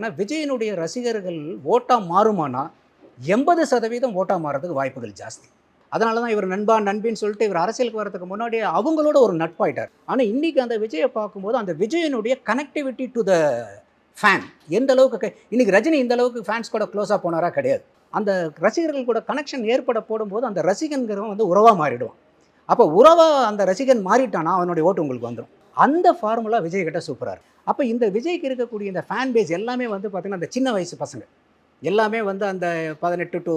பார்த்தீங்கன்னா விஜயனுடைய ரசிகர்கள் ஓட்டாக மாறுமானா எண்பது சதவீதம் ஓட்டாக மாறதுக்கு வாய்ப்புகள் ஜாஸ்தி. அதனால தான் இவர் நண்பா நண்பின்னு சொல்லிட்டு இவர் அரசியலுக்கு வரதுக்கு முன்னாடி அவங்களோட ஒரு நட்பாயிட்டார். ஆனால் இன்றைக்கி அந்த விஜயை பார்க்கும்போது அந்த விஜயனுடைய கனெக்டிவிட்டி டு த ஃபேன் எந்த அளவுக்கு இன்றைக்கி ரஜினி இந்த அளவுக்கு ஃபேன்ஸ் கூட க்ளோஸாக போனாரா கிடையாது. அந்த ரசிகர்கள் கூட கனெக்ஷன் ஏற்பட போடும்போது அந்த ரசிகன்கிறவன் வந்து உறவாக மாறிடுவான். அப்போ உறவாக அந்த ரசிகன் மாறிட்டானா அவனுடைய ஓட்டு உங்களுக்கு வந்துடும் அந்த ஃபார்முலா விஜய் கிட்ட சூப்பராக இருக்கும் அப்போ இந்த விஜய்க்கு இருக்கக்கூடிய இந்த ஃபேன் பேஸ் எல்லாமே வந்து பார்த்திங்கன்னா அந்த சின்ன வயசு பசங்க. எல்லாமே வந்து அந்த பதினெட்டு டு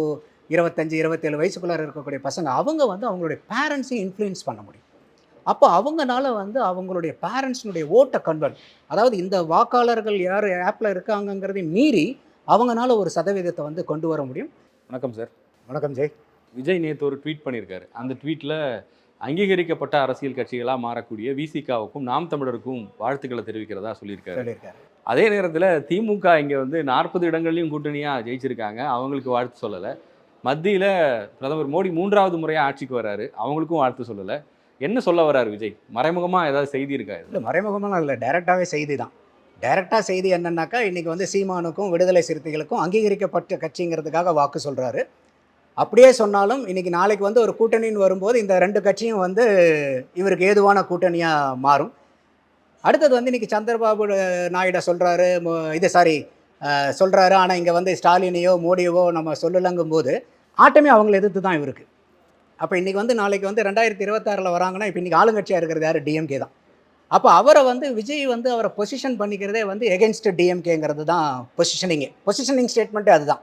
இருபத்தஞ்சி இருபத்தேழு வயசுக்குள்ளார இருக்கக்கூடிய பசங்க அவங்க வந்து அவங்களுடைய பேரண்ட்ஸையும் இன்ஃப்ளூயன்ஸ் பண்ண முடியும். அப்போ அவங்கனால வந்து அவங்களுடைய பேரண்ட்ஸினுடைய ஓட்டை கன்வெர்ட் அதாவது இந்த வாக்காளர்கள் யார் ஆப்பில் இருக்காங்கங்கிறதை மீறி அவங்கனால ஒரு சதவீதத்தை வந்து கொண்டு வர முடியும். வணக்கம் சார் வணக்கம் ஜெய். விஜய் நேற்று ஒரு ட்வீட் பண்ணியிருக்காரு. அந்த ட்வீட்டில் அங்கீகரிக்கப்பட்ட அரசியல் கட்சிகளாக மாறக்கூடிய விசிகாவுக்கும் நாம் தமிழருக்கும் வாழ்த்துக்களை தெரிவிக்கிறதா சொல்லியிருக்காரு. அதே நேரத்தில் திமுக இங்கே வந்து நாற்பது இடங்கள்லையும் கூட்டணியாக ஜெயிச்சிருக்காங்க. அவங்களுக்கு வாழ்த்து சொல்லலை. மத்தியில் பிரதமர் மோடி மூன்றாவது முறையாக ஆட்சிக்கு வராரு அவங்களுக்கும் வாழ்த்து சொல்லலை. என்ன சொல்ல வராரு விஜய்? மறைமுகமாக ஏதாவது செய்தி இருக்கா? இல்லை மறைமுகமான இல்லை. டைரெக்டாகவே செய்தி தான். டைரெக்டாக செய்தி என்னன்னாக்கா இன்றைக்கி வந்து சீமானுக்கும் விடுதலை சிறுத்தைகளுக்கும் அங்கீகரிக்கப்பட்ட கட்சிங்கிறதுக்காக வாக்கு சொல்கிறாரு அப்படியே சொன்னாலும் இன்றைக்கி நாளைக்கு வந்து ஒரு கூட்டணின்னு வரும்போது இந்த ரெண்டு கட்சியும் வந்து இவருக்கு ஏதுவான கூட்டணியாக மாறும். அடுத்தது வந்து இன்றைக்கி சந்திரபாபு நாயுடா சொல்கிறாரு இது சாரி சொல்கிறாரு ஆனால் இங்கே வந்து ஸ்டாலினையோ மோடியவோ நம்ம சொல்லலங்கும் போது ஆட்டமே அவங்கள எதிர்த்து தான் இவருக்கு. அப்போ இன்றைக்கி வந்து நாளைக்கு வந்து ரெண்டாயிரத்தி இருபத்தாறில் வராங்கன்னா இப்போ இன்றைக்கி ஆளுங்கட்சியாக இருக்கிறது யார்? டிஎம்கே தான். அப்போ அவரை வந்து விஜய் வந்து அவரை பொசிஷன் பண்ணிக்கிறதே வந்து எகென்ஸ்ட் டிஎம்கேங்கிறது தான் பொசிஷனிங்கே பொசிஷனிங் ஸ்டேட்மெண்ட்டே அதுதான்.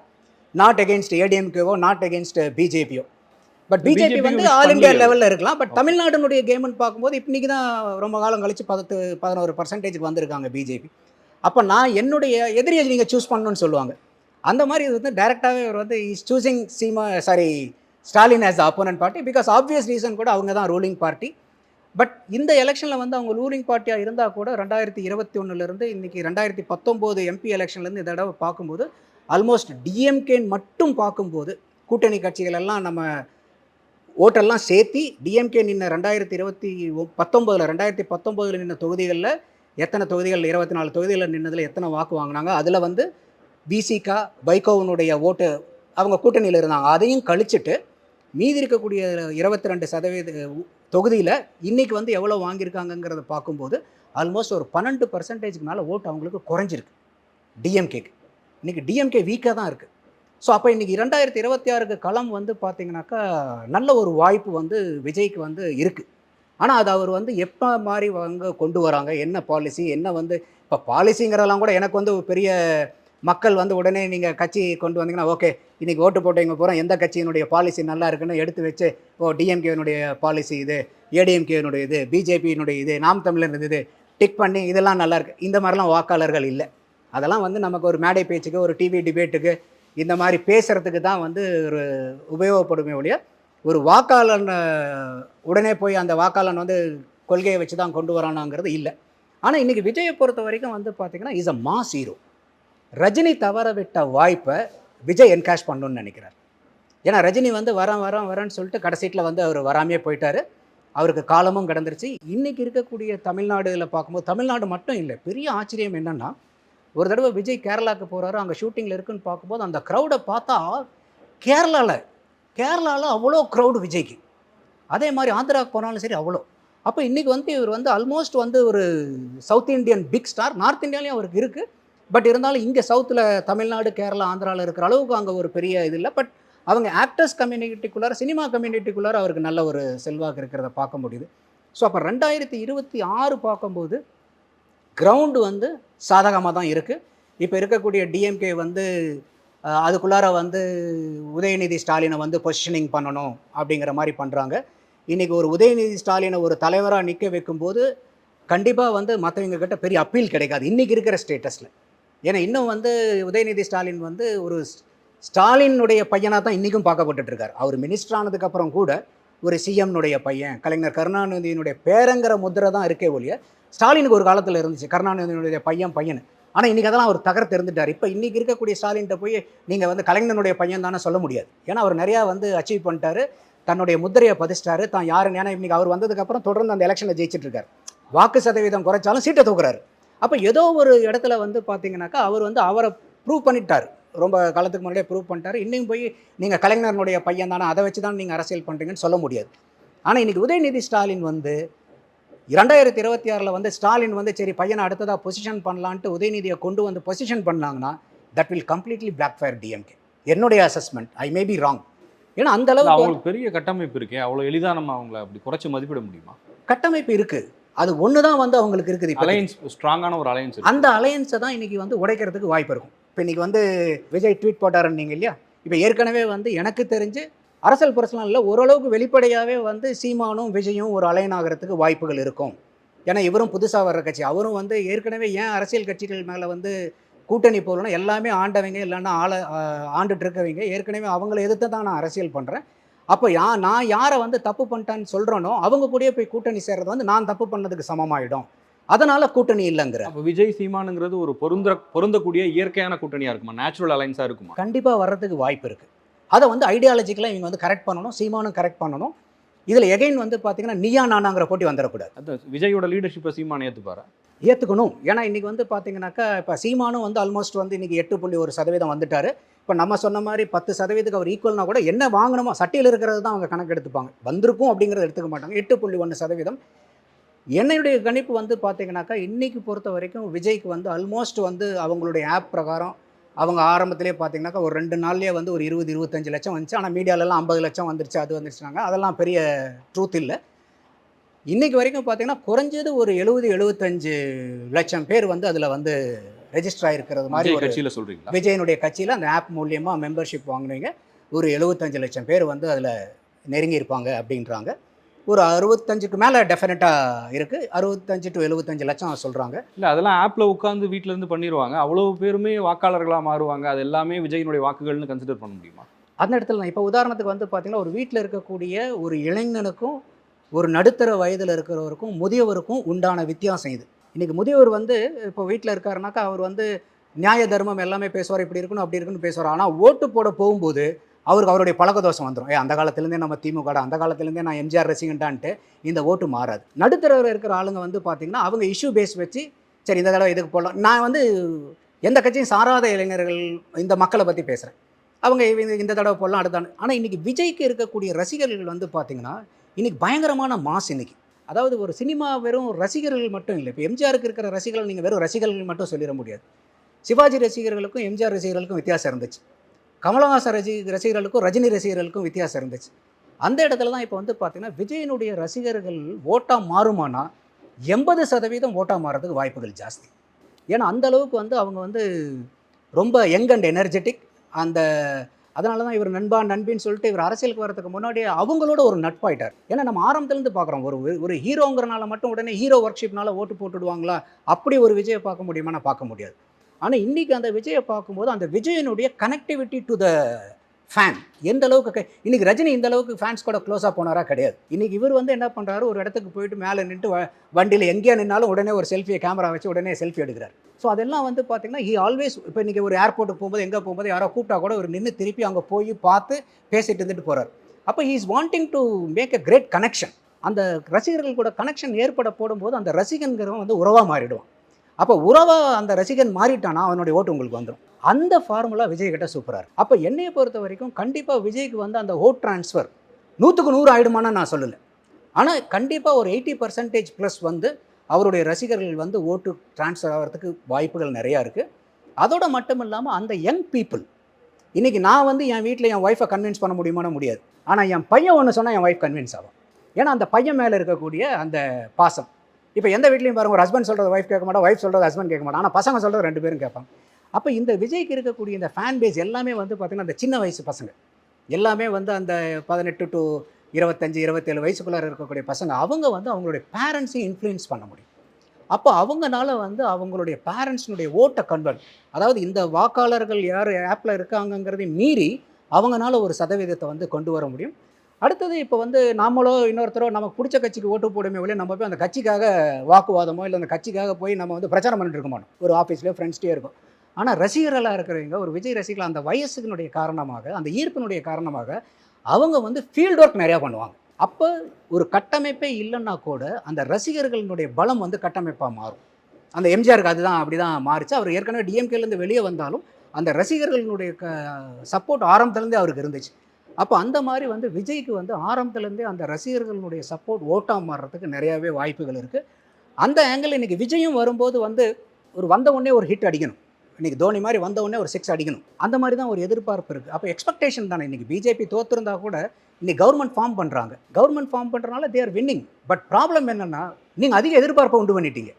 நாட் எகென்ஸ்ட் ஏடிஎம்கேவோ நாட் எகென்ஸ்ட் பிஜேபியோ பட் BJP பிஜேபி வந்து ஆல் இந்தியா? லெவலில் இருக்கலாம். பட் தமிழ்நாட்டினுடைய கேம்னு பார்க்கும்போது இன்னைக்கு தான் ரொம்ப காலம் கழிச்சு பத்து பதினோரு பர்சன்டேஜ்க்கு வந்திருக்காங்க பிஜேபி அப்போ நான் என்னுடைய எதிரியை நீங்கள் சூஸ் பண்ணணும்னு சொல்லுவாங்க. அந்த மாதிரி இது வந்து டைரெக்டாகவே அவர் வந்து is choosing Seema sorry Stalin as opponent party because obvious reason கூட அவங்க தான் ரூலிங் பார்ட்டி பட் இந்த எலெக்ஷனில் வந்து அவங்க ரூலிங் பார்ட்டியாக இருந்தால் கூட ரெண்டாயிரத்தி இருபத்தி ஒன்றுலேருந்து இன்றைக்கி ரெண்டாயிரத்தி பத்தொம்போது எம்பி எலெக்ஷன்லேருந்து இந்த தடவை பார்க்கும்போது ஆல்மோஸ்ட் டிஎம்கேன்னு மட்டும் பார்க்கும்போது கூட்டணி கட்சிகள் எல்லாம் நம்ம ஓட்டெல்லாம் சேர்த்தி டிஎம்கே நின்ன ரெண்டாயிரத்தி இருபத்தி பத்தொம்போதில் ரெண்டாயிரத்தி பத்தொம்போதில் நின்ன தொகுதிகளில் எத்தனை தொகுதிகள் இருபத்தி நாலு தொகுதிகளில் நின்னதில் எத்தனை வாக்கு வாங்கினாங்க அதில் வந்து பிசிகா பைகோவனுடைய ஓட்டு அவங்க கூட்டணியில் இருந்தாங்க. அதையும் கழிச்சிட்டு மீதி இருக்கக்கூடிய இருபத்தி ரெண்டு சதவீத தொகுதியில் இன்றைக்கி வந்து எவ்வளோ வாங்கியிருக்காங்கங்கிறத பார்க்கும்போது ஆல்மோஸ்ட் ஒரு பன்னெண்டு பர்சன்டேஜ்க்கு மேலே ஓட்டு அவங்களுக்கு குறைஞ்சிருக்கு டிஎம்கேக்கு இன்றைக்கி டிஎம்கே வீக்காக தான் இருக்குது ஸோ அப்போ இன்றைக்கி ரெண்டாயிரத்தி இருபத்தி ஆறுக்கு களம் வந்து பார்த்திங்கனாக்கா நல்ல ஒரு வாய்ப்பு வந்து விஜய்க்கு வந்து இருக்குது ஆனால் அது அவர் வந்து எப்போ மாதிரி வந்து கொண்டு வராங்க என்ன பாலிசி என்ன வந்து இப்போ பாலிசிங்கிறதெல்லாம் கூட எனக்கு வந்து பெரிய மக்கள் வந்து உடனே நீங்கள் கட்சி கொண்டு வந்தீங்கன்னா ஓகே இன்றைக்கி ஓட்டு போட்டவங்க பூரா எந்த கட்சியினுடைய பாலிசி நல்லா இருக்குன்னு எடுத்து வச்சு ஓ டிஎம்கேனுடைய பாலிசி இது ஏடிஎம்கேனுடைய இது பிஜேபியினுடைய இது நாம் தமிழர் இது டிக் பண்ணி இதெல்லாம் நல்லாயிருக்கு இந்த மாதிரிலாம் வாக்காளர்கள் இல்லை. அதெல்லாம் வந்து நமக்கு ஒரு மேடை பேச்சுக்கு ஒரு டிவி டிபேட்டுக்கு இந்த மாதிரி பேசுகிறதுக்கு தான் வந்து ஒரு உபயோகப்படுமே ஒழிய ஒரு வாக்காளன் உடனே போய் அந்த வாக்காளன் வந்து கொள்கையை வச்சு தான் கொண்டு வரானாங்கிறது இல்லை. ஆனால் இன்றைக்கி விஜயை பொறுத்த வரைக்கும் வந்து பார்த்திங்கன்னா is a mass hero Rajini தவற விட்ட வாய்ப்பை விஜய் என்கேஷ் பண்ணணும்னு நினைக்கிறார். ஏன்னா ரஜினி வந்து வரேன் வரேன் வரேன்னு சொல்லிட்டு கடைசீட்டில் வந்து அவர் வராமையே போயிட்டாரு. அவருக்கு காலமும் கடந்துருச்சு. இன்றைக்கி இருக்கக்கூடிய தமிழ்நாடுல பார்க்கும்போது தமிழ்நாடு மட்டும் இல்லை பெரிய ஆச்சரியம் என்னென்னா ஒரு தடவை விஜய் கேரளாவுக்கு போகிறாரு அங்கே ஷூட்டிங்கில் இருக்குன்னு பார்க்கும்போது அந்த க்ரௌடை பார்த்தா கேரளாவில் கேரளாவில் அவ்வளோ க்ரௌடு விஜய்க்கு. அதே மாதிரி ஆந்திராவுக்கு போனாலும் சரி அவ்வளோ. அப்போ இன்றைக்கி வந்து இவர் வந்து ஆல்மோஸ்ட் வந்து ஒரு south Indian big star north இந்தியாலையும் அவருக்கு இருக்குது பட் இருந்தாலும் இங்கே சவுத்தில் தமிழ்நாடு கேரளா ஆந்திராவில் இருக்கிற அளவுக்கு அங்கே ஒரு பெரிய இது இல்லை. பட் அவங்க ஆக்டர்ஸ் கம்யூனிட்டிக்குள்ளார சினிமா கம்யூனிட்டிக்குள்ளார அவருக்கு நல்ல ஒரு செல்வாக்கு இருக்கிறத பார்க்க முடியுது. ஸோ அப்போ ரெண்டாயிரத்தி இருபத்தி ஆறு பார்க்கும்போது கிரவுண்டு வந்து சாதகமாக தான் இருக்குது இப்போ இருக்கக்கூடிய டிஎம்கே வந்து அதுக்குள்ளார வந்து உதயநிதி ஸ்டாலினை வந்து பொசிஷனிங் பண்ணணும் அப்படிங்கிற மாதிரி பண்ணுறாங்க இன்றைக்கி ஒரு உதயநிதி ஸ்டாலினை ஒரு தலைவராக நிற்க வைக்கும்போது கண்டிப்பாக வந்து மற்றவங்க கிட்ட பெரிய அப்பீல் கிடைக்காது. இன்றைக்கி இருக்கிற ஸ்டேட்டஸில் ஏன்னா இன்னும் வந்து உதயநிதி ஸ்டாலின் வந்து ஒரு ஸ்டாலினுடைய பையனாக தான் இன்றைக்கும் பார்க்கப்பட்டுருக்கார் அவர் மினிஸ்டர் ஆனதுக்கப்புறம் கூட ஒரு சிஎம்னுடைய பையன் கலைஞர் கருணாநிதியினுடைய பேரங்கிற முதிரை தான் இருக்கே ஒழிய ஸ்டாலினுக்கு ஒரு காலத்தில் இருந்துச்சு. கருணாநிதியினுடைய பையன் பையன். ஆனால் இன்றைக்கி அதெல்லாம் அவர் தகர்த்து இருந்துட்டார் இப்போ இன்றைக்கி இருக்கக்கூடிய ஸ்டாலின்கிட்ட போய் நீங்கள் வந்து கலைஞனுடைய பையன் தானே சொல்ல முடியாது. ஏன்னா அவர் நிறையா வந்து அச்சீவ் பண்ணிட்டாரு. தன்னுடைய முத்திரையை பதிச்சிட்டாரு. தான் யாருன்னு ஏன்னா இன்றைக்கி அவர் வந்ததுக்கப்புறம் தொடர்ந்து அந்த எலெக்ஷனில் ஜெயிச்சிட்ருக்கார் வாக்கு சதவீதம் குறைச்சாலும் சீட்டை தூக்குறாரு. அப்போ ஏதோ ஒரு இடத்துல வந்து பார்த்தீங்கன்னாக்கா அவர் வந்து அவரை ப்ரூவ் பண்ணிட்டார். ரொம்ப காலத்துக்கு முன்னாடியே ப்ரூவ் பண்ணிட்டாரு. இன்னும் போய் நீங்கள் கலைஞரனுடைய பையன் தானே அதை வச்சு தான் நீங்கள் அரசியல் பண்ணுறீங்கன்னு சொல்ல முடியாது. ஆனால் இன்றைக்கி உதயநிதி ஸ்டாலின் வந்து இரண்டாயிரத்தி இருபத்தி ஆறில் வந்து ஸ்டாலின் வந்து சரி பையனை அடுத்ததாக பொசிஷன் பண்ணலான்ட்டு உதயநிதியை கொண்டு வந்து பொசிஷன் பண்ணாங்கன்னா that will completely block fire DMK என்னுடைய assessment I may be wrong ஏன்னா அந்த அளவுக்கு அவங்களுக்கு பெரிய கட்டமைப்பு இருக்கே அவ்வளவு எளிதா நம்ம அவங்கள அப்படி குறைச்சு மதிப்பிட முடியுமா? கட்டமைப்பு இருக்கு. அது ஒன்று தான் வந்து அவங்களுக்கு இருக்குது இப்போ அலையன்ஸ் ஸ்ட்ராங்கான ஒரு அலையன்ஸ் அந்த அலையன்ஸை தான் இன்னைக்கு வந்து உடைக்கிறதுக்கு வாய்ப்பு இருக்கும். இப்போ இன்னைக்கு வந்து விஜய் ட்வீட் போட்டாருன்னீங்க இல்லையா? இப்போ ஏற்கனவே வந்து எனக்கு தெரிஞ்சு அரசியல் புரசலாம் இல்லை ஓரளவுக்கு வெளிப்படையாகவே வந்து சீமானும் விஜயும் ஒரு அலைன் ஆகிறதுக்கு வாய்ப்புகள் இருக்கும். ஏன்னா இவரும் புதுசாக வர்ற கட்சி. அவரும் வந்து ஏற்கனவே ஏன் அரசியல் கட்சிகள் மேலே வந்து கூட்டணி போகலன்னா எல்லாமே ஆண்டவங்க இல்லைன்னா ஆள ஆண்டுட்டு இருக்கவங்க. ஏற்கனவே அவங்கள எதிர்த்து தான் நான் அரசியல் பண்ணுறேன் அப்போ யா நான் யாரை வந்து தப்பு பண்ணிட்டான்னு சொல்கிறேனோ அவங்க கூடயே போய் கூட்டணி சேர்றது வந்து நான் தப்பு பண்ணதுக்கு சமமாயிடும். அதனால கூட்டணி இல்லைங்கிற. அப்ப விஜய் சீமானுங்கிறது ஒரு பொருந்த பொருந்தக்கூடிய இயற்கையான கூட்டணியா இருக்குமா? நேச்சுரல் அலைன்ஸா இருக்குமா? கண்டிப்பாக வர்றதுக்கு வாய்ப்பு இருக்குது அதை வந்து ஐடியாலஜிக்கலாக இவங்க வந்து கரெக்ட் பண்ணணும் சீமானும் கரெக்ட் பண்ணணும். இதில் எகைன் வந்து பார்த்தீங்கன்னா நீயா நானாங்கிற போட்டி வந்துடக்கூடாது அது விஜயோட லீடர்ஷிப்பை சீமான் ஏத்துப்பாரா? ஏற்றுக்கணும் ஏன்னா இன்றைக்கி வந்து பார்த்தீங்கன்னாக்கா இப்போ சீமானும் வந்து ஆல்மோஸ்ட் வந்து இன்றைக்கி எட்டு புள்ளி ஒரு சதவீதம் வந்துட்டார். இப்போ நம்ம சொன்ன மாதிரி பத்து சதவீதத்துக்கு அவர் ஈக்குவல்னா கூட என்ன வாங்கணுமோ சட்டையில் இருக்கிறது தான் அவங்க கணக்கு எடுத்துப்பாங்க. வந்திருக்கும் அப்படிங்கிறத எடுத்துக்க மாட்டாங்க. எட்டு புள்ளி ஒன்று சதவீதம். என்னுடைய கணிப்பு வந்து பார்த்தீங்கன்னாக்கா இன்னைக்கு பொறுத்த வரைக்கும் விஜய்க்கு வந்து ஆல்மோஸ்ட் வந்து அவங்களுடைய ஆப் பிரகாரம் அவங்க ஆரம்பத்திலே பார்த்தீங்கன்னாக்கா ஒரு ரெண்டு நாள்லயே வந்து ஒரு இருபது இருபத்தஞ்சு லட்சம் வந்துச்சு. ஆனால் மீடியாலலாம் ஐம்பது லட்சம் வந்துருச்சு அது வந்துருச்சுனாங்க. அதெல்லாம் பெரிய ட்ரூத் இல்லை. இன்னைக்கு வரைக்கும் பார்த்தீங்கன்னா குறைஞ்சது ஒரு எழுபது எழுபத்தஞ்சு லட்சம் பேர் வந்து அதில் வந்து ரெஜிஸ்டர் ஆகிருக்கிறது மாதிரி கட்சியில சொல்றீங்களா? விஜயனுடைய கட்சியில் அந்த ஆப் மூலியமாக மெம்பர்ஷிப் வாங்கினவங்க ஒரு எழுபத்தஞ்சு லட்சம் பேர் வந்து அதில் நெருங்கியிருப்பாங்க அப்படின்றாங்க. ஒரு அறுபத்தஞ்சுக்கு மேலே டெஃபினட்டாக இருக்குது அறுபத்தஞ்சு டு எழுபத்தஞ்சு லட்சம் சொல்கிறாங்க இல்ல அதெல்லாம் ஆப்ல உட்காந்து வீட்ல இருந்து பண்ணிடுவாங்க அவ்வளவு பேருமே வாக்காளர்களா மாறுவாங்க. அது எல்லாமே விஜயினுடைய வாக்குகள்னு கன்சிடர் பண்ண முடியுமா? அந்த இடத்துல நான் இப்போ உதாரணத்துக்கு வந்து பார்த்தீங்கன்னா ஒரு வீட்டில் இருக்கக்கூடிய ஒரு இளைஞனுக்கும் ஒரு நடுத்தர வயதில் இருக்கிறவருக்கும் முதியவருக்கும் உண்டான வித்தியாசம் இது. இன்றைக்கி முதியவர் வந்து இப்போ வீட்டில் இருக்காருனாக்கா அவர் வந்து நியாய தர்மம் எல்லாமே பேசுவார். இப்படி இருக்கணும் அப்படி இருக்குன்னு பேசுவார். ஆனால் ஓட்டு போட போகும்போது அவருக்கு அவருடைய பழக்க தோஷம் வந்துடும் ஏ அந்த காலத்துலேருந்தே நம்ம திமுக அந்த காலத்துலேருந்தே நான் எம்ஜிஆர் ரசிகன்டான்ட்டு இந்த ஓட்டு மாறாது. நடுத்தரவில் இருக்கிற ஆளுங்க வந்து பார்த்திங்கன்னா அவங்க இஷ்யூ பேஸ் வச்சு சரி இந்த தடவை இதுக்கு போடலாம். நான் வந்து எந்த கட்சியும் சாராத இளைஞர்கள் இந்த மக்களை பற்றி பேசுகிறேன் அவங்க இந்த தடவை போடலாம் அடுத்த ஆனால் இன்றைக்கி விஜய்க்கு இருக்கக்கூடிய ரசிகர்கள் வந்து பார்த்திங்கன்னா இன்றைக்கி பயங்கரமான மாஸ் இன்றைக்கி அதாவது ஒரு சினிமா வெறும் ரசிகர்கள் மட்டும் இல்லை இப்போ எம்ஜிஆருக்கு இருக்கிற ரசிகர்கள் நீங்கள் வெறும் ரசிகர்கள் மட்டும் சொல்லிட முடியாது. சிவாஜி ரசிகர்களுக்கும் எம்ஜிஆர் ரசிகர்களுக்கும் வித்தியாசம் இருந்துச்சு. கமலஹாசன் ரசி ரசிகர்களுக்கும் ரஜினி ரசிகர்களுக்கும் வித்தியாசம் இருந்துச்சு. அந்த இடத்துல தான் இப்போ வந்து பார்த்திங்கன்னா விஜயனுடைய ரசிகர்கள் ஓட்டாக மாறுமானா எண்பது சதவீதம் ஓட்டாக மாறதுக்கு வாய்ப்புகள் ஜாஸ்தி. ஏன்னா அந்த அளவுக்கு வந்து அவங்க வந்து ரொம்ப யங் அண்ட் எனர்ஜெட்டிக் அந்த அதனால தான் இவர் நண்பா நண்பின்னு சொல்லிட்டு இவர் அரசியலுக்கு வரதுக்கு முன்னாடி அவங்களோட ஒரு நட்பாயிட்டார். ஏன்னா நம்ம ஆரம்பத்துலேருந்து பார்க்குறோம். ஒரு ஒரு ஹீரோங்கிறனால மட்டும் உடனே ஹீரோ ஒர்க்ஷிப்னால ஓட்டு போட்டுடுவாங்களா? அப்படி ஒரு விஜயை பார்க்க முடியுமானா பார்க்க முடியாது. ஆனால் இன்றைக்கி அந்த விஜயை பார்க்கும்போது அந்த விஜயனுடைய கனெக்டிவிட்டி டு த ஃபேன் எந்த அளவுக்கு க- இன்னைக்கு ரஜினி இந்த அளவுக்கு ஃபேன்ஸ் கூட க்ளோஸாக போனாரா கிடையாது. இன்றைக்கி இவர் வந்து என்ன பண்ணுறாரு ஒரு இடத்துக்கு போயிட்டு மேலே நின்று வண்டியில் எங்கேயா நின்னாலும் உடனே ஒரு செல்ஃபியை கேமரா வச்சு உடனே செல்ஃபி எடுக்கிறார். ஸோ அதெல்லாம் வந்து பார்த்தீங்கன்னா ஹி ஆல்வேஸ் இப்போ இன்றைக்கி ஒரு ஏர்போர்ட்டுக்கு போகும்போது எங்கே போகும்போது யாரோ கூப்பிட்டா கூட ஒரு நின்று திருப்பி அங்கே போய் பார்த்து பேசிட்டு இருந்துட்டு போகிறார் அப்போ he is wanting to make a great connection அந்த ரசிகர்கள் கூட கனெக்ஷன் ஏற்பட போடும்போது அந்த ரசிகன்கிறவன் வந்து உறவாக மாறிடுவான். அப்போ உறவாக அந்த ரசிகன் மாறிட்டானா அவனுடைய ஓட்டு உங்களுக்கு வந்துடும் அந்த ஃபார்முலா விஜய் கிட்ட சூப்பராக இருக்கும் அப்போ என்னையை பொறுத்த வரைக்கும் கண்டிப்பாக விஜய்க்கு வந்து அந்த ஓட் ட்ரான்ஸ்ஃபர் நூற்றுக்கு நூறு ஆயிடுமான்னு நான் சொல்லலை. ஆனால் கண்டிப்பாக ஒரு எயிட்டி பர்சன்டேஜ் ப்ளஸ் வந்து அவருடைய ரசிகர்கள் வந்து ஓட்டு ட்ரான்ஸ்ஃபர் ஆகிறதுக்கு வாய்ப்புகள் நிறையா இருக்குது அதோட மட்டும் இல்லாமல் அந்த யங் பீப்புள் இன்றைக்கி நான் வந்து என் வீட்டில் என் ஒய்ஃபை கன்வின்ஸ் பண்ண முடியுமானா முடியாது. ஆனால் என் பையன் ஒன்று சொன்னால் என் ஒய்ஃப் கன்வின்ஸ் ஆகும் ஏன்னா அந்த பையன் மேலே இருக்கக்கூடிய அந்த பாசம். இப்போ எந்த வீட்லையும் பாருங்க ஒரு ஹஸ்பண்ட் சொல்கிறது ஒய்ஃப் கேட்க மாட்டோம் ஒய்ஃப் சொல்கிறது ஹஸ்பண்ட் கேட்க மாட்டோம் ஆனால் பசங்க சொல்கிறது ரெண்டு பேரும் கேட்பாங்க. அப்போ இந்த விஜய்க்கு இருக்கக்கூடிய இந்த ஃபேன் பேஸ் எல்லாமே வந்து பார்த்திங்கன்னா அந்த சின்ன வயசு பசங்க. எல்லாமே வந்து அந்த பதினெட்டு டு இருபத்தஞ்சு இருபத்தேழு வயசுக்குள்ளே இருக்கக்கூடிய பசங்க அவங்க வந்து அவங்களுடைய பேரண்ட்ஸையும் இன்ஃப்ளூயன்ஸ் பண்ண முடியும். அப்போ அவங்கனால வந்து அவங்களுடைய பேரண்ட்ஸினுடைய ஓட்டை கன்வெர்ட் அதாவது இந்த வாக்காளர்கள் யார் ஆப்பில் இருக்காங்கங்கிறதையும் மீறி அவங்கனால ஒரு சதவீதத்தை வந்து கொண்டு வர முடியும். அடுத்தது இப்போ வந்து நாமளோ இன்னொருத்தரோ நமக்கு பிடிச்ச கட்சிக்கு ஓட்டு போடுமே ஒழிய நம்ம போய் அந்த கட்சிக்காக வாக்குவாதமோ இல்லை அந்த கட்சிக்காக போய் நம்ம வந்து பிரச்சாரம் பண்ணிட்டு இருக்க மாட்டோம். ஒரு ஆஃபீஸ்லேயோ ஃப்ரெண்ட்ஸ்டே இருக்கும். ஆனால் ரசிகர்களாக இருக்கிறவங்க ஒரு விஜய் ரசிகர்கள் அந்த வயசுனுடைய காரணமாக அந்த ஈர்ப்பினுடைய காரணமாக அவங்க வந்து ஃபீல்டு ஒர்க் நிறையா பண்ணுவாங்க. அப்போ ஒரு கட்டமைப்பே இல்லைன்னா கூட அந்த ரசிகர்களினுடைய பலம் வந்து கட்டமைப்பாக மாறும். அந்த எம்ஜிஆருக்கு அதுதான் அப்படி தான் மாறிச்சு. அவர் ஏற்கனவே டிஎம்கேலேருந்து வெளியே வந்தாலும் அந்த ரசிகர்களுடைய க சப்போர்ட் ஆரம்பத்துலேருந்தே அவருக்கு இருந்துச்சு. அப்போ அந்த மாதிரி வந்து விஜய்க்கு வந்து ஆரம்பத்துலேருந்தே அந்த ரசிகர்களுடைய சப்போர்ட் ஓட்டாக மாறுறதுக்கு நிறையாவே வாய்ப்புகள் இருக்குது அந்த ஆங்கிள் இன்றைக்கி விஜயும் வரும்போது வந்து ஒரு வந்த உடனே ஒரு ஹிட் அடிக்கணும். இன்றைக்கி தோனி மாதிரி வந்த உடனே ஒரு சிக்ஸ் அடிக்கணும். அந்த மாதிரி தான் ஒரு எதிர்பார்ப்பு இருக்குது அப்போ எக்ஸ்பெக்டேஷன் தானே இன்றைக்கி பிஜேபி தோத்துருந்தா கூட இன்றைக்கி கவர்மெண்ட் ஃபார்ம் பண்ணுறாங்க கவர்மெண்ட் ஃபார்ம் பண்ணுறனால தேர் வின்னிங் பட் ப்ராப்ளம் என்னென்னா நீங்கள் அதிக எதிர்பார்ப்பை உண்டு பண்ணிட்டீங்க.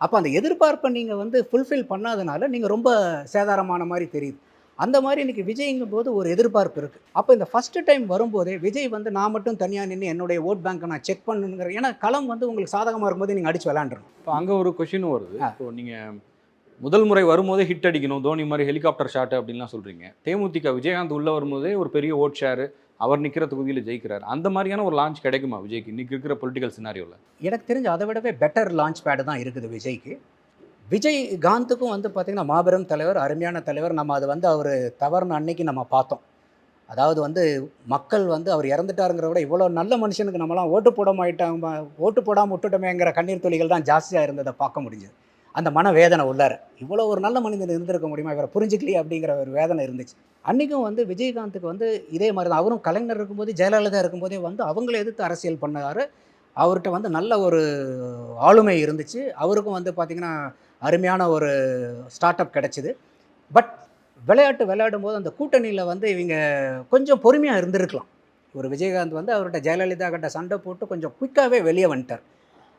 அப்போ அந்த எதிர்பார்ப்பை நீங்கள் வந்து ஃபுல்ஃபில் பண்ணாதனால நீங்கள் ரொம்ப சேதாரமான மாதிரி தெரியுது. அந்த மாதிரி இன்னைக்கு விஜய்ங்கும் போது ஒரு எதிர்பார்ப்பு இருக்குது அப்போ இந்த ஃபஸ்ட்டு டைம் வரும்போதே விஜய் வந்து நான் மட்டும் தனியாக நின்று என்னுடைய ஓட் பேங்க்கை நான் செக் பண்ணுங்கிற ஏன்னா களம் வந்து உங்களுக்கு சாதகமாக இருக்கும்போது நீங்கள் அடிச்சு விளாண்டுறணும் இப்போ அங்கே ஒரு கொஷினும் வருது. இப்போ நீங்கள் முதல் முறை வரும்போதே ஹிட் அடிக்கணும் தோனி மாதிரி ஹெலிகாப்டர் ஷாட் அப்படின்லாம் சொல்கிறீங்க தேமுதிக விஜயகாந்த் உள்ளே வரும்போதே ஒரு பெரிய ஓட் ஷேர் அவர் நிற்கிற தொகுதியில் ஜெயிக்கிறார். அந்த மாதிரியான ஒரு லான்ச் கிடைக்குமா விஜய்க்கு? இன்னைக்கு இருக்கிற பொலிட்டிக்கல் சினாரியோவில் எனக்கு தெரிஞ்சு அதை விடவே பெட்டர் லான்ச் பேடு தான் இருக்குது விஜய்க்கு. விஜய் காந்துக்கும் வந்து பார்த்திங்கன்னா மாபெரும் தலைவர் அருமையான தலைவர். நம்ம அது வந்து அவர் தவறுன அன்னைக்கு நம்ம பார்த்தோம். அதாவது வந்து மக்கள் வந்து அவர் இறந்துட்டாருங்கிற விட இவ்வளோ நல்ல மனுஷனுக்கு நம்மலாம் ஓட்டு போட மாட்டோம் ஓட்டு போடாமல் விட்டுட்டோமேங்கிற கண்ணீர் துளிகள் தான் ஜாஸ்தியாக இருந்ததை பார்க்க முடிஞ்சது. அந்த மன வேதனை உள்ளார. இவ்வளோ ஒரு நல்ல மனிதன் இருந்திருக்க முடியுமா? இவரை புரிஞ்சுக்கலையே அப்படிங்கிற ஒரு வேதனை இருந்துச்சு. அன்றைக்கும் வந்து விஜயகாந்துக்கு வந்து இதே மாதிரி தான். அவரும் கலைஞர் இருக்கும்போது ஜெயலலிதா இருக்கும்போதே வந்து அவங்கள எதிர்த்து அரசியல் பண்ணாரு. அவர்கிட்ட வந்து நல்ல ஒரு ஆளுமை இருந்துச்சு. அவருக்கும் வந்து பார்த்திங்கன்னா அருமையான ஒரு ஸ்டார்ட் அப் கிடச்சிது. பட் விளையாட்டு விளையாடும் போது அந்த கூட்டணியில் வந்து இவங்க கொஞ்சம் பொறுமையாக இருந்திருக்கலாம். ஒரு விஜயகாந்த் வந்து அவர்கிட்ட ஜெயலலிதா கிட்ட சண்டை போட்டு கொஞ்சம் குயிக்காகவே வெளியே வந்துட்டார்.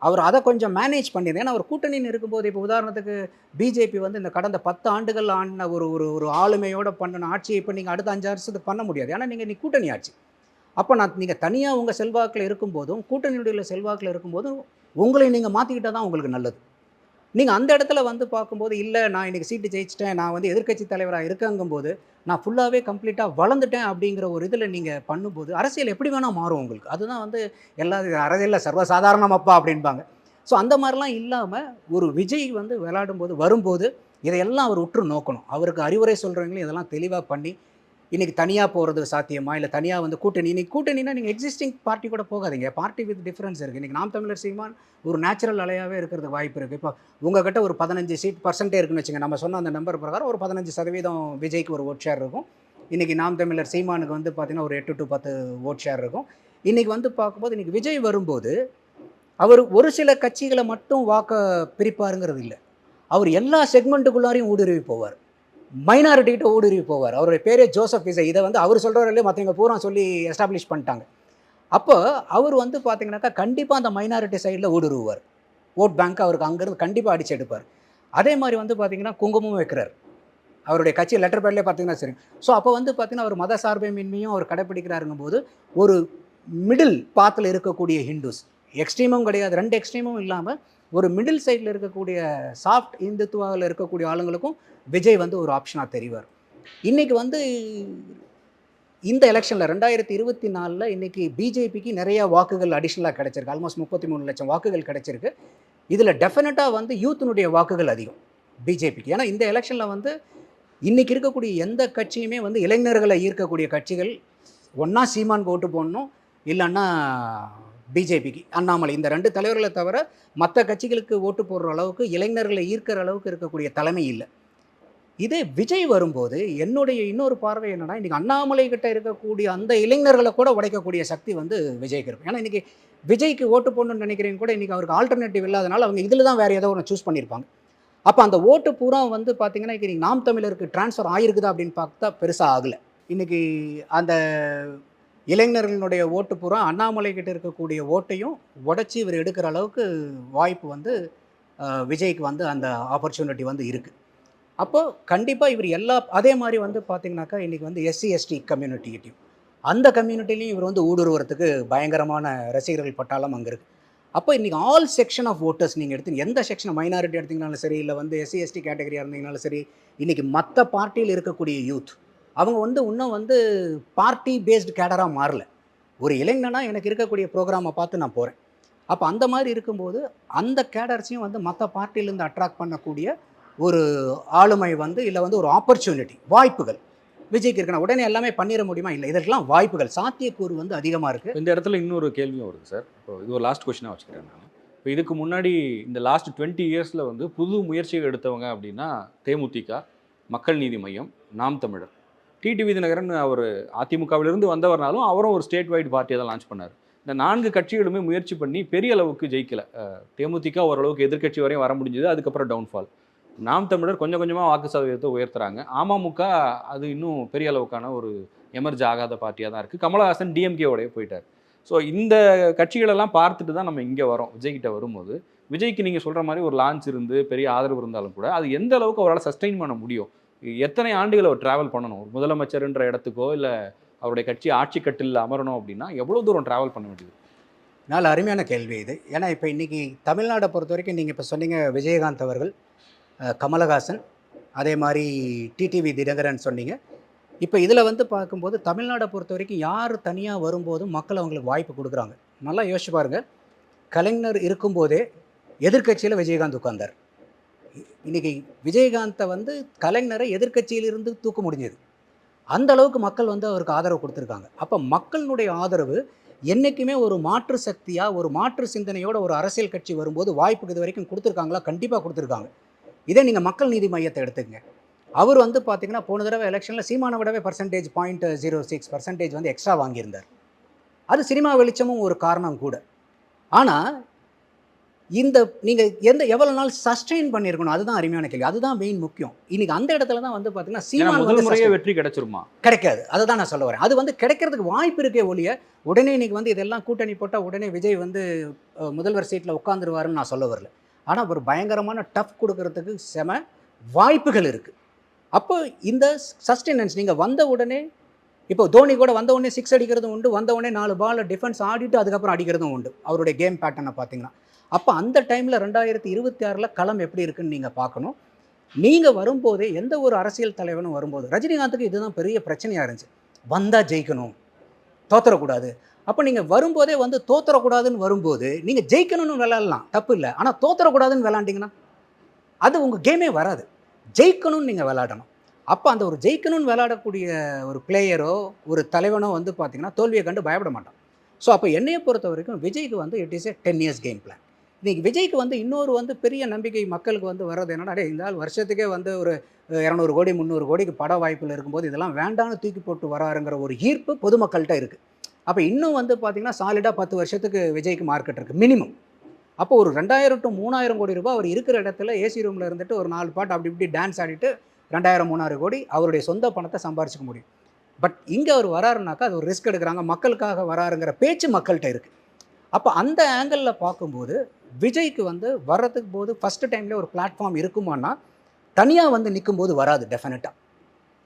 அவர் அதை கொஞ்சம் மேனேஜ் பண்ணியிருந்தேன். ஏன்னா அவர் கூட்டணின்னு இருக்கும்போது இப்போ உதாரணத்துக்கு பிஜேபி வந்து இந்த கடந்த பத்து ஆண்டுகள் ஆண்டின ஒரு ஒரு ஒரு ஆளுமையோட பண்ணின ஆட்சியை இப்போ நீங்கள் அடுத்த அஞ்சு வருஷத்துக்கு பண்ண முடியாது. ஏன்னா நீங்கள் நீ கூட்டணி ஆட்சி. அப்போ நான் நீங்கள் தனியாக உங்கள் செல்வாக்கில் இருக்கும்போதும் கூட்டணியுடைய செல்வாக்கில் இருக்கும்போதும் உங்களை நீங்கள் மாற்றிக்கிட்டால் தான் உங்களுக்கு நல்லது. நீங்கள் அந்த இடத்துல வந்து பார்க்கும்போது இல்லை நான் இன்றைக்கி சீட்டு ஜெயிச்சிட்டேன். நான் வந்து எதிர்க்கட்சி தலைவராக இருக்கங்கும்போது நான் ஃபுல்லாகவே கம்ப்ளீட்டாக வளர்ந்துட்டேன் அப்படிங்கிற ஒரு இதில் நீங்கள் பண்ணும்போது அரசியல் எப்படி வேணால் மாறும் உங்களுக்கு. அதுதான் வந்து எல்லா அரசியலில் சர்வசாதாரணமாப்பா அப்படின்பாங்க. ஸோ அந்த மாதிரிலாம் இல்லாமல் ஒரு விஜய் வந்து விளையாடும்போது வரும்போது இதையெல்லாம் அவர் உற்று நோக்கணும். அவருக்கு அறிவுரை சொல்கிறவங்களையும் இதெல்லாம் தெளிவாக பண்ணி இன்றைக்கி தனியாக போகிறது சாத்தியமா? இல்லை தனியாக வந்து கூட்டணி இன்றைக்கி கூட்டணினா நீங்கள் எக்ஸிஸ்டிங் பார்ட்டி கூட போகாதீங்க. பார்ட்டி வித் டிஃப்ரென்ஸ் இருக்குது இன்றைக்கி நாம் தமிழர் சீமான் ஒரு நேச்சுரல் அலையாகவே இருக்கிறதுக்கு வாய்ப்பு இருக்குது இப்போ உங்ககிட்ட ஒரு பதினஞ்சு சீட் பர்சன்டே இருக்குன்னு வச்சுங்க. நம்ம சொன்ன அந்த நம்பர் பிரகாரம் ஒரு பதினஞ்சு சதவீதம் விஜய்க்கு ஒரு ஓட் ஷேர் இருக்கும். இன்றைக்கி நாம் தமிழர் சீமானுக்கு வந்து பார்த்திங்கன்னா ஒரு எட்டு டு பத்து ஓட் ஷேர் இருக்கும். இன்றைக்கி வந்து பார்க்கும்போது இன்றைக்கி விஜய் வரும்போது அவர் ஒரு சில கட்சிகளை மட்டும் வாக்க பிரிப்பாருங்கிறது இல்லை. அவர் எல்லா செக்மெண்ட்டுக்குள்ளாரையும் ஊடுருவி போவார். மைனாரிட்டிகிட்ட ஊடுருவி போவார். அவருடைய பேரே ஜோசப் விசை இதை வந்து அவர் சொல்கிறாரிலே மற்றவங்க பூரா சொல்லி எஸ்டாப்ளிஷ் பண்ணிட்டாங்க. அப்போ அவர் வந்து பார்த்தீங்கன்னாக்கா கண்டிப்பாக அந்த மைனாரிட்டி சைடில் ஊடுருவார் ஓட் பேங்க் அவருக்கு அங்கேருந்து கண்டிப்பாக அடிச்சு எடுப்பார். அதே மாதிரி வந்து பார்த்திங்கன்னா குங்குமம் வைக்கிறார். அவருடைய கட்சி லெட்டர் பேட்லேயே பார்த்தீங்கன்னா சரி. ஸோ அப்போ வந்து பார்த்திங்கன்னா அவர் மத சார்பின்மையும் அவர் கடைப்பிடிக்கிறாருங்கும் போது ஒரு மிடில் பாத்தில் இருக்கக்கூடிய ஹிந்துஸ் எக்ஸ்ட்ரீமும் கிடையாது. ரெண்டு எக்ஸ்ட்ரீமும் இல்லாமல் ஒரு மிடில் சைடில் இருக்கக்கூடிய சாஃப்ட் இந்துத்துவாவில் இருக்கக்கூடிய ஆளுங்களுக்கும் விஜய் வந்து ஒரு ஆப்ஷனாக தெரிவார். இன்றைக்கி வந்து இந்த எலெக்ஷனில் ரெண்டாயிரத்தி இருபத்தி நாலில் இன்றைக்கி பிஜேபிக்கு நிறையா வாக்குகள் அடிஷ்னலாக கிடச்சிருக்கு. ஆல்மோஸ்ட் முப்பத்தி மூணு லட்சம் வாக்குகள் கிடைச்சிருக்கு. இதில் டெஃபினட்டாக வந்து யூத்தினுடைய வாக்குகள் அதிகம் பிஜேபிக்கு ஏன்னா இந்த எலெக்ஷனில் வந்து இன்றைக்கி இருக்கக்கூடிய எந்த கட்சியுமே வந்து இளைஞர்களை ஈர்க்கக்கூடிய கட்சிகள் ஒன்றா சீமான் ஓட்டு போடணும் இல்லைன்னா பிஜேபிக்கு. அண்ணாமலை இந்த ரெண்டு தலைவர்களை தவிர மற்ற கட்சிகளுக்கு ஓட்டு போடுற அளவுக்கு இளைஞர்களை ஈர்க்கிற அளவுக்கு இருக்கக்கூடிய தலைமை இல்லை. இதே விஜய் வரும்போது என்னுடைய இன்னொரு பார்வை என்னன்னா இன்றைக்கி அண்ணாமலை கிட்ட இருக்கக்கூடிய அந்த இளைஞர்களை கூட உடைக்கக்கூடிய சக்தி வந்து விஜய்க்கு இருக்கும் ஏன்னா இன்றைக்கி விஜய்க்கு ஓட்டு போடணும்னு நினைக்கிறீங்க கூட இன்றைக்கி அவருக்கு ஆல்டர்னேட்டிவ் இல்லாதனால அவங்க இதில் தான் வேறு ஏதோ ஒன்று சூஸ் பண்ணியிருப்பாங்க அப்போ அந்த ஓட்டு பூரா வந்து பார்த்தீங்கன்னா இன்றைக்கி நாம் தமிழருக்கு ட்ரான்ஸ்ஃபர் ஆகிருக்குதா அப்படின்னு பார்த்தா பெருசாக ஆகலை. இன்னைக்கு அந்த இளைஞர்களுடைய ஓட்டு பூரா அண்ணாமலை கிட்ட இருக்கக்கூடிய ஓட்டையும் உடச்சி இவர் எடுக்கிற அளவுக்கு வாய்ப்பு வந்து விஜய்க்கு வந்து அந்த ஆப்பர்ச்சுனிட்டி வந்து இருக்குது அப்போது கண்டிப்பாக இவர் எல்லா அதே மாதிரி வந்து பார்த்தீங்கன்னாக்கா இன்றைக்கி வந்து எஸ்சி எஸ்டி கம்யூனிட்டிகிட்டையும் அந்த கம்யூனிட்டிலையும் இவர் வந்து ஊடுருவறதுக்கு பயங்கரமான ரசிகர்கள் பட்டாளம் அங்கே இருக்குது அப்போ இன்றைக்கி ஆல் செக்ஷன் ஆஃப் ஓட்டர்ஸ் நீங்கள் எடுத்து எந்த செக்ஷன் மைனாரிட்டி எடுத்தீங்கனாலும் சரி இல்லை வந்து எஸ்சி எஸ்டி கேட்டகரியாக இருந்தீங்கனாலும் சரி இன்றைக்கி மற்ற பார்ட்டியில் இருக்கக்கூடிய யூத் அவங்க வந்து இன்னும் வந்து பார்ட்டி பேஸ்டு கேடராக மாறல. ஒரு இளைஞனா எனக்கு இருக்கக்கூடிய ப்ரோக்ராமை பார்த்து நான் போகிறேன் அப்போ அந்த மாதிரி இருக்கும்போது அந்த கேடர்ஸையும் வந்து மற்ற பார்ட்டியிலேருந்து அட்ராக்ட் பண்ணக்கூடிய ஒரு ஆளுமை வந்து இல்லை வந்து ஒரு ஆப்பர்ச்சுனிட்டி வாய்ப்புகள். விஜய்க்கு இருக்கணும் உடனே எல்லாமே பண்ணிட முடியுமா? இல்லை இதற்கெல்லாம் வாய்ப்புகள் சாத்தியக்கூறு வந்து அதிகமாக இருக்குது இந்த இடத்துல இன்னொரு கேள்வியும் வருது சார் இப்போ இது ஒரு லாஸ்ட் கொஷினாக வச்சுக்கிறேன் நான். இப்போ இதுக்கு முன்னாடி இந்த லாஸ்ட் டுவெண்ட்டி இயர்ஸில் வந்து புது முயற்சிகள் எடுத்தவங்க அப்படின்னா தேமுதிக மக்கள் நீதி மையம் நாம் தமிழர். டிடிவி தினகரன் அவர் அதிமுகவிலிருந்து வந்தவர்னாலும் அவரும் ஒரு ஸ்டேட் வைட் பார்ட்டியை தான் லான்ச் பண்ணார். இந்த நான்கு கட்சிகளுமே முயற்சி பண்ணி பெரிய அளவுக்கு ஜெயிக்கல. தேமுதிக ஓரளவுக்கு எதிர்க்கட்சி வரையும் வர முடிஞ்சது அதுக்கப்புறம் டவுன்ஃபால் நாம் தமிழர் கொஞ்சம் கொஞ்சமாக வாக்கு சதவீதத்தை உயர்த்துறாங்க. அமமுக அது இன்னும் பெரிய அளவுக்கான ஒரு எமர்ஜ் ஆகாத பார்ட்டியாக தான் இருக்குது கமலஹாசன் டிஎம்கேவோடய போயிட்டார். ஸோ இந்த கட்சிகளெல்லாம் பார்த்துட்டு தான் நம்ம இங்கே வரோம் விஜய்கிட்ட வரும்போது. விஜய்க்கு நீங்கள் சொல்கிற மாதிரி ஒரு லான்ச் இருந்து பெரிய ஆதரவு இருந்தாலும் கூட அது எந்த அளவுக்கு அவரால் சஸ்டெயின் பண்ண முடியும்? எத்தனை ஆண்டுகள் அவர் ட்ராவல் பண்ணணும்? ஒரு முதலமைச்சர்ன்ற இடத்துக்கோ இல்லை அவருடைய கட்சி ஆட்சி கட்டில் அமரணும் அப்படின்னா எவ்வளோ தூரம் ட்ராவல் பண்ண வேண்டியது? நல்ல அருமையான கேள்வி இது. ஏன்னா இப்போ இன்றைக்கி தமிழ்நாடை பொறுத்த வரைக்கும் நீங்கள் இப்போ சொன்னீங்க விஜயகாந்த் அவர்கள் கமலஹாசன் அதே மாதிரி டிடிவி தினகரன் சொன்னீங்க. இப்போ இதில் வந்து பார்க்கும்போது தமிழ்நாடை பொறுத்த வரைக்கும் யார் தனியாக வரும்போதும் மக்கள் அவங்களுக்கு வாய்ப்பு கொடுக்குறாங்க. நல்லா யோசிச்சு பாருங்கள் கலைஞர் இருக்கும்போதே எதிர்க்கட்சியில் விஜயகாந்த் உட்கார்ந்தார். இன்றைக்கி விஜயகாந்தை வந்து கலைஞரை எதிர்க்கட்சியிலிருந்து தூக்க முடிஞ்சது. அந்த அளவுக்கு மக்கள் வந்து அவருக்கு ஆதரவு கொடுத்துருக்காங்க. அப்போ மக்களுடைய ஆதரவு என்றைக்குமே ஒரு மாற்று சக்தியாக ஒரு மாற்று சிந்தனையோட ஒரு அரசியல் கட்சி வரும்போது வாய்ப்புக்கு இது வரைக்கும் கொடுத்துருக்காங்களா? கண்டிப்பாக கொடுத்துருக்காங்க. இதே நீங்கள் மக்கள் நீதி மையத்தை எடுத்துக்கங்க. அவர் வந்து பார்த்தீங்கன்னா போன தடவை எலெக்ஷனில் சீமானை விடவே percentage point zero six percentage வந்து எக்ஸ்ட்ரா வாங்கியிருந்தார். அது சினிமா வெளிச்சமும் ஒரு காரணம் கூட. ஆனால் இந்த நீங்கள் எந்த எவ்வளோ நாள் சஸ்டெயின் பண்ணியிருக்கணும் அதுதான் அருமையான கேள்வி. அதுதான் மெயின் முக்கியம். இன்னைக்கு அந்த இடத்துல தான் வந்து பார்த்தீங்கன்னா சீமான் முதல் வந்து முறையே வெற்றி கிடைச்சிருமா? கிடைக்காது. அதை தான் நான் சொல்ல வரேன். அது வந்து கிடைக்கிறதுக்கு வாய்ப்பு இருக்கே ஒழிய உடனே இன்னைக்கு வந்து இதெல்லாம் கூட்டணி போட்டால் உடனே விஜய் வந்து முதல்வர் சீட்டில் உட்காந்துருவாருன்னு நான் சொல்ல வரல. ஆனால் ஒரு பயங்கரமான டஃப் கொடுக்கறதுக்கு செம வாய்ப்புகள் இருக்குது அப்போ இந்த சஸ்டெனன்ஸ் நீங்கள் வந்த உடனே இப்போ தோனி கூட வந்த உடனே சிக்ஸ் அடிக்கிறதும் உண்டு. வந்த உடனே நாலு பால் டிஃபென்ஸ் ஆடிட்டு அதுக்கப்புறம் அடிக்கிறதும் உண்டு. அவருடைய கேம் பேட்டர்னை பார்த்தீங்கன்னா அப்போ அந்த டைமில் ரெண்டாயிரத்தி இருபத்தி ஆறில் களம் எப்படி இருக்குன்னு நீங்கள் பார்க்கணும். நீங்கள் வரும்போதே எந்த ஒரு அரசியல் தலைவனும் வரும்போது ரஜினிகாந்துக்கு இதுதான் பெரிய பிரச்சனையாக இருந்துச்சு. வந்தால் ஜெயிக்கணும். தோத்தரக்கூடாது அப்போ நீங்கள் வரும்போதே வந்து தோத்தரக்கூடாதுன்னு வரும்போது நீங்கள் ஜெயிக்கணும்னு விளாட்லாம் தப்பு இல்லை. ஆனால் தோத்தரக்கூடாதுன்னு விளாண்டிங்கன்னா அது உங்கள் கேமே வராது. ஜெயிக்கணும்னு நீங்கள் விளாடணும் அப்போ அந்த ஒரு ஜெயிக்கணும்னு விளாடக்கூடிய ஒரு பிளேயரோ ஒரு தலைவனோ வந்து பார்த்தீங்கன்னா தோல்வியை கண்டு பயப்பட மாட்டான். ஸோ அப்போ என்னையை பொறுத்த வரைக்கும் விஜய்க்கு வந்து it is a ten years game plan இன்றைக்கி விஜய்க்கு வந்து இன்னொரு வந்து பெரிய நம்பிக்கை மக்களுக்கு வந்து வர்றது என்னன்னா டேய் இந்த ஆள் வருஷத்துக்கே வந்து ஒரு இரநூறு கோடி முந்நூறு கோடிக்கு பட வாய்ப்பில் இருக்கும்போது இதெல்லாம் வேண்டாம்னு தூக்கி போட்டு வராருங்கிற ஒரு ஈர்ப்பு பொதுமக்கள்கிட்ட இருக்குது அப்போ இன்னும் வந்து பார்த்திங்கன்னா சாலிடாக பத்து வருஷத்துக்கு விஜய்க்கு மார்க்கெட் இருக்குது மினிமம் அப்போ ஒரு ரெண்டாயிரம் டு மூணாயிரம் கோடி ரூபாய் அவர் இருக்கிற இடத்துல ஏசி ரூமில் இருந்துட்டு ஒரு நாலு பாட்டு அப்படி இப்படி டான்ஸ் ஆடிட்டு ரெண்டாயிரம் மூணாயிரம் கோடி அவருடைய சொந்த பணத்தை சம்பாரிச்சிக்க முடியும். பட் இங்கே அவர் வராருனாக்கா அது ஒரு ரிஸ்க் எடுக்கிறாங்க. மக்களுக்காக வராருங்கிற பேச்சு மக்கள்கிட்ட இருக்குது அப்போ அந்த ஆங்கிளில் பார்க்கும்போது விஜய்க்கு வந்து வர்றதுக்கு போது ஃபஸ்ட்டு டைமில் ஒரு பிளாட்ஃபார்ம் இருக்குமானா தனியாக வந்து நிற்கும்போது வராது டெஃபினட்டாக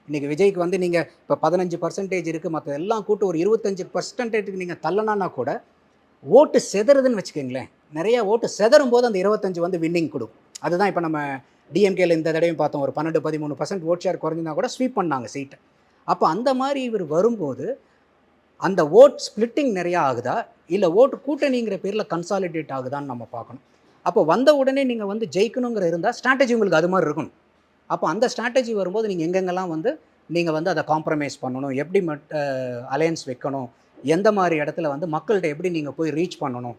இன்றைக்கி விஜய்க்கு வந்து நீங்கள் இப்போ பதினஞ்சு பர்சன்டேஜ் இருக்குது மற்ற எல்லாம் கூட்டு ஒரு இருபத்தஞ்சு பர்சன்டேஜுக்கு நீங்கள் தள்ளனானா கூட ஓட்டு செதறதுன்னு வச்சுக்கோங்களேன். நிறைய ஓட்டு செதறும் போது அந்த இருபத்தஞ்சு வந்து வின்னிங் கொடுக்கும். அதுதான் இப்போ நம்ம டிஎம்கேல இந்த தடவையும் பார்த்தோம் ஒரு பன்னெண்டு பதிமூணு பர்சன்ட் ஓட் ஷேர் குறைஞ்சிருந்தா கூட ஸ்வீப் பண்ணாங்க சீட்டை அப்போ அந்த மாதிரி இவர் வரும்போது அந்த ஓட் ஸ்பிளிட்டிங் நிறையா ஆகுதா? இல்லை ஓட்டு கூட்டணிங்கிற பேரில் கன்சாலிடேட் ஆகுதான்னு நம்ம பார்க்கணும். அப்போ வந்த உடனே நீங்கள் வந்து ஜெயிக்கணுங்கிற இருந்தால் ஸ்ட்ராட்டஜி உங்களுக்கு அது மாதிரி இருக்கணும். அப்போ அந்த ஸ்ட்ராட்டஜி வரும்போது நீங்கள் எங்கெங்கெல்லாம் வந்து நீங்கள் வந்து அதை காம்ப்ரமைஸ் பண்ணணும் எப்படி மட் அலையன்ஸ் வைக்கணும் எந்த மாதிரி இடத்துல வந்து மக்கள்கிட்ட எப்படி நீங்கள் போய் ரீச் பண்ணணும்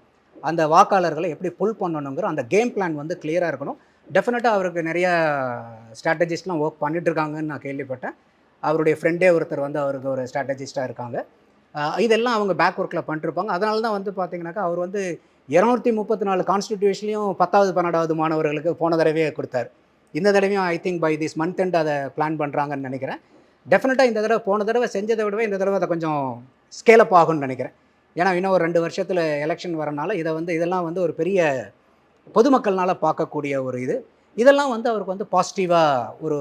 அந்த வாக்காளர்களை எப்படி புல் பண்ணணுங்கிற அந்த கேம் பிளான் வந்து கிளியராக இருக்கணும். டெஃபினட்டாக அவருக்கு நிறைய ஸ்ட்ராட்டஜிஸ்ட்லாம் ஒர்க் பண்ணிகிட்ருக்காங்கன்னு நான் கேள்விப்பட்டேன். அவருடைய ஃப்ரெண்டே ஒருத்தர் வந்து அவருக்கு ஒரு ஸ்ட்ராட்டஜிஸ்ட்டாக இருக்காங்க. இதெல்லாம் அவங்க பேக் ஒர்க்கில் பண்ணிருப்பாங்க. அதனால தான் வந்து பார்த்தீங்கன்னாக்கா அவர் வந்து இரநூத்தி முப்பத்தி நாலு கான்ஸ்டிடியூஷன்லையும் பத்தாவது பன்னெண்டாவது மாணவர்களுக்கு போன தடவையே கொடுத்தாரு. இந்த தடவையும் I think by this month end அதை பிளான் பண்ணுறாங்கன்னு நினைக்கிறேன். டெஃபினட்டாக இந்த தடவை போன தடவை செஞ்சதை விடவே இந்த தடவை அதை கொஞ்சம் ஸ்கேலப் ஆகும்னு நினைக்கிறேன். ஏன்னா இன்னும் ஒரு ரெண்டு வருஷத்தில் எலெக்ஷன் வரனால இதை வந்து இதெல்லாம் வந்து ஒரு பெரிய பொதுமக்கள்னால் பார்க்கக்கூடிய ஒரு இது. இதெல்லாம் வந்து அவருக்கு வந்து பாசிட்டிவாக ஒரு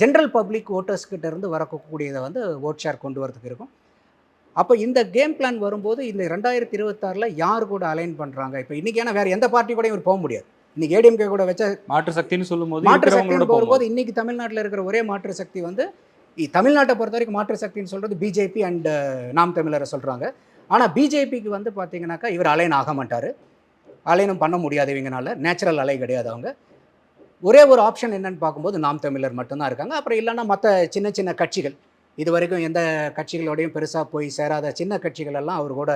ஜென்ரல் பப்ளிக் ஓட்டர்ஸ்கிட்ட இருந்து வரக்கூடியதை வந்து ஓட் ஷேர் கொண்டு வரதுக்கு இருக்கும். அப்போ இந்த கேம் பிளான் வரும்போது இந்த ரெண்டாயிரத்தி இருபத்தாறில் யார் கூட அலைன் பண்ணுறாங்க இப்போ இன்றைக்கி ஏன்னா வேறு எந்த பார்ட்டி கூட இவர் போக முடியாது. இன்றைக்கி ஏடிஎம்கே கூட வச்ச மாற்று சக்தின்னு சொல்லும்போது மாற்று சக்தின்னு போகும்போது இன்னைக்கு தமிழ்நாட்டில் இருக்கிற ஒரே மாற்று சக்தி வந்து தமிழ்நாட்டை பொறுத்த வரைக்கும் மாற்று சக்தின்னு சொல்கிறது பிஜேபி அண்ட் நாம் தமிழரை சொல்கிறாங்க ஆனால் பிஜேபிக்கு வந்து பார்த்தீங்கன்னாக்கா இவர் அலைன் ஆக மாட்டார். அலைனும் பண்ண முடியாது இவங்கனால. நேச்சுரல் அலை கிடையாது அவங்க. ஒரே ஒரு ஆப்ஷன் என்னன்னு பார்க்கும்போது நாம் தமிழர் மட்டும்தான் இருக்காங்க. அப்புறம் இல்லைன்னா மற்ற சின்ன சின்ன கட்சிகள். இது வரைக்கும் எந்த கட்சிகளோடையும் பெருசாக போய் சேராத சின்ன கட்சிகள் எல்லாம் அவர் கூட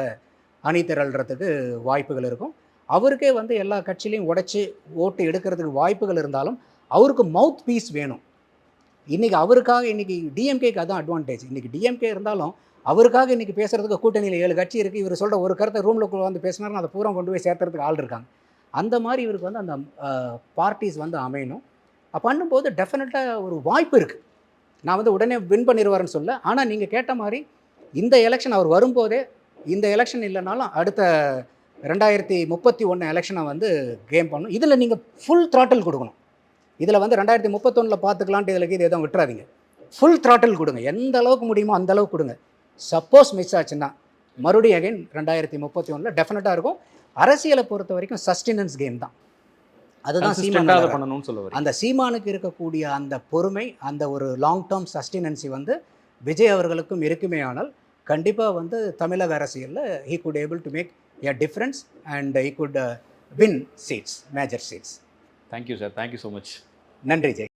அணி திரள்றதுக்கு வாய்ப்புகள் இருக்கும். அவருக்கே வந்து எல்லா கட்சியிலையும் உடைச்சி ஓட்டு எடுக்கிறதுக்கு வாய்ப்புகள் இருந்தாலும் அவருக்கு மவுத் பீஸ் வேணும். இன்றைக்கி அவருக்காக இன்றைக்கி டிஎம்கேக்கு அதான் அட்வான்டேஜ் இன்றைக்கி டிஎம்கே இருந்தாலும் அவருக்காக இன்றைக்கி பேசுகிறதுக்கு கூட்டணியில் ஏழு கட்சி இருக்குது இவர் சொல்கிற ஒரு கருத்தை ரூமில் வந்து பேசினாருன்னா அதை பூரா கொண்டு போய் சேர்த்துறதுக்கு ஆள் இருக்காங்க. அந்த மாதிரி இவருக்கு வந்து அந்த பார்ட்டிஸ் வந்து அமையணும். பண்ணும்போது டெஃபினட்டாக ஒரு வாய்ப்பு இருக்குது நான் வந்து உடனே வின் பண்ணிடுவாருன்னு சொல்ல. ஆனால் நீங்கள் கேட்ட மாதிரி இந்த எலெக்ஷன் அவர் வரும்போதே இந்த எலெக்ஷன் இல்லைனாலும் அடுத்த ரெண்டாயிரத்தி முப்பத்தி ஒன்று எலெக்ஷனை வந்து கேம் பண்ணணும். இதில் நீங்கள் ஃபுல் த்ராட்டில் கொடுக்கணும். இதில் வந்து ரெண்டாயிரத்தி முப்பத்தொன்னில் பார்த்துக்கலான்ட்டு இதில் இது எதுவும் விட்டுறாதீங்க. ஃபுல் த்ராட்டில் கொடுங்க. எந்த அளவுக்கு முடியுமோ அந்த அளவுக்கு கொடுங்க. சப்போஸ் மிஸ் ஆச்சுன்னா மறுபடியும் அகைன் ரெண்டாயிரத்தி முப்பத்தி ஒன்றில் டெஃபினட்டாக இருக்கும். அரசியலை பொறுத்த வரைக்கும் சஸ்டினன்ஸ் கேம் தான். அதுதான் சீமான். பண்ணணும்னு சொல்ல வரீங்க. அந்த சீமானுக்கு இருக்கக்கூடிய அந்த பொறுமை அந்த ஒரு லாங் டேர்ம் சஸ்டினன்சி வந்து விஜய் அவர்களுக்கும் இருக்குமே ஆனால் கண்டிப்பாக வந்து தமிழக அரசியலில் he could able to make a difference and he could win seats major seats thank you sir thank you so much நன்றி ஜெய்.